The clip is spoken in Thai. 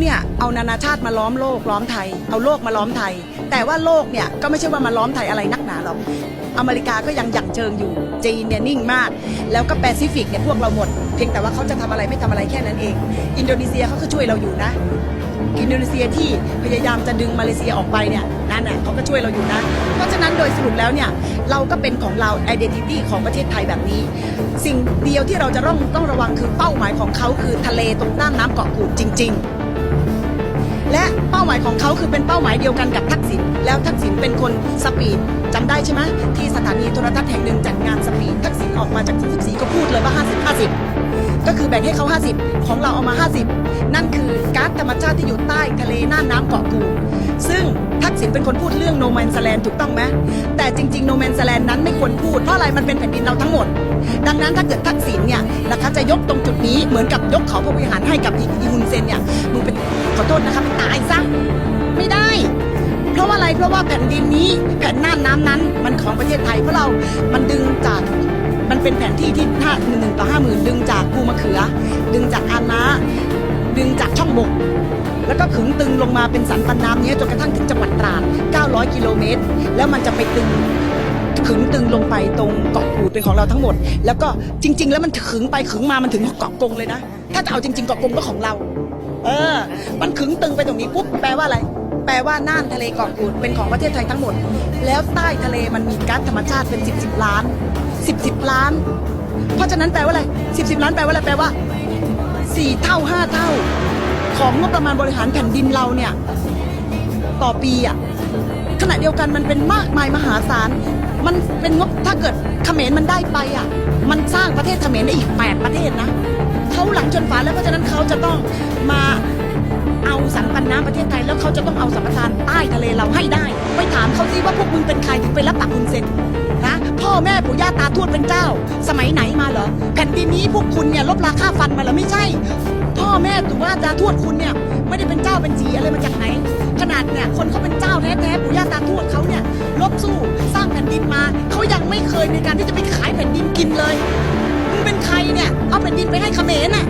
เนี่ยเอานานาชาติมาล้อมโลกล้อมไทย เอาโลกมาล้อมไทย แต่ว่าโลกเนี่ยก็ไม่ใช่ว่ามาล้อมไทยอะไรนักหนาหรอกอเมริกาก็ยังหยั่งเชิงอยู่จีนเนี่ยนิ่งมาก แล้วก็แปซิฟิกเนี่ยพวกเราหมด เพียงแต่ว่าเขาจะทำอะไรไม่ทำอะไรแค่นั้นเอง อินโดนีเซียเขาก็ช่วยเราอยู่นะอินโดนีเซียที่พยายามจะดึงมาเลเซียออกไปเนี่ยนั่นน่ะเขาก็ช่วยเราอยู่นะ เพราะฉะนั้นโดยสรุปแล้วเนี่ยเราก็เป็นของเรา identity ของประเทศไทยแบบนี้ สิ่งเดียวที่เราจะต้องต้องระวังคือเป้าหมายของเขาคือทะเลตรงน่านน้ำเกาะกูดจริง ๆ และเป้าหมายของเขาคือเป็นเป้าหมายเดียวกันกับทักษิณแล้วทักษิณเป็นคนสปีดจำได้ใช่ไหมที่สถานีโทรทัศน์แห่งหนึ่งจัดงานสปีดทักษิณออกมาจาก14ก็พูดเลยว่า 50 50 ก็คือแบ่งให้เขา 50 ของเราเอามา 50 นั่นคือก๊าซธรรมชาติที่อยู่ใต้ทะเลน่านน้ำเกาะกูซึ่งทักษิณเป็นคนพูดเรื่องโนแมนสแลนถูกต้องไหมแต่จริงๆโนแมนสแลนนั้นไม่ควรพูดเพราะอะไรมันเป็นแผ่นดินเราทั้งหมด ดังนั้นถ้าเกิดทักษิณเนี่ยนะคะจะยกตรงจุดนี้เหมือนกับยกเขาพระวิหารให้กับอีอีฮุนเซนเนี่ย อโทษนะคะไปตายซะไม่ได้ เพราะว่าอะไรเพราะว่าแผ่นดินนี้แผ่นน่านน้ำนั้น มันของประเทศไทยเพราะเรา มันดึงจากมันเป็นแผนที่ที่ห้าหนึ่งต่อห้าหมื่นดึงจากภูมะเขือ ดึงจากอานาดึงจากช่องบก แล้วก็ขึงตึงลงมาเป็นสันปันน้ำนี้จนกระทั่งถึงจังหวัดตราด 900 กิโลเมตร แล้วมันจะไปตึงขึงตึงลงไปตรงเกาะกูดเป็นของเราทั้งหมด แล้วก็จริง ๆ แล้วมันขึงไปขึงมามันถึงเกาะกงเลยนะ ถ้าจะเอาจริงๆเกาะกงก็ของเรา เออ มันขึงตึงไปตรงนี้ปุ๊บแปลว่าอะไร แปลว่าน่านทะเลเกาะกูดเป็นของประเทศไทยทั้งหมด แล้วใต้ทะเลมันมีก๊าซธรรมชาติเป็นสิบสิบล้านสิบสิบล้าน เพราะฉะนั้นแปลว่าอะไรสิบสิบล้านแปลว่าอะไรแปลว่าสี่เท่าห้าเท่า ของงบประมาณบริหารแผ่นดินเราเนี่ย ต่อปีอะขณะเดียวกันมันเป็นมากมายมหาศาล มันเป็นงบถ้าเกิดเขมรมันได้ไปอะ มันสร้างประเทศเขมรได้อีก 8 ประเทศนะ เขาหลังชนฝาแล้วเพราะฉะนั้นเขาจะต้องมาเอาสันปันน้ำประเทศไทยแล้วเขาจะต้องเอาสัมปทานใต้ทะเลเราให้ได้ ไปถามเขาสิว่าพวกมึงเป็นใครถึงไปรับปากคุณเซ็นนะพ่อแม่ปู่ย่าตาทวดเป็นเจ้า สมัยไหนมาเหรอแผ่นดินนี้พวกคุณเนี่ยลบราค่าฟันมาแล้วไม่ใช่ พ่อแม่ตู่ย่าตาทวดคุณเนี่ยไม่ได้เป็นเจ้าเป็นจีอะไรมาจากไหน ขนาดเนี่ยคนเขาเป็นเจ้าแท้ๆปู่ย่าตาทวดเขาเนี่ยลบสู้สร้างแผ่นดินมาเขายังไม่เคยในการที่จะไปขายแผ่นดินกินเลย เป็นใครเนี่ย เอาแผ่นดินไปให้เขมรน่ะ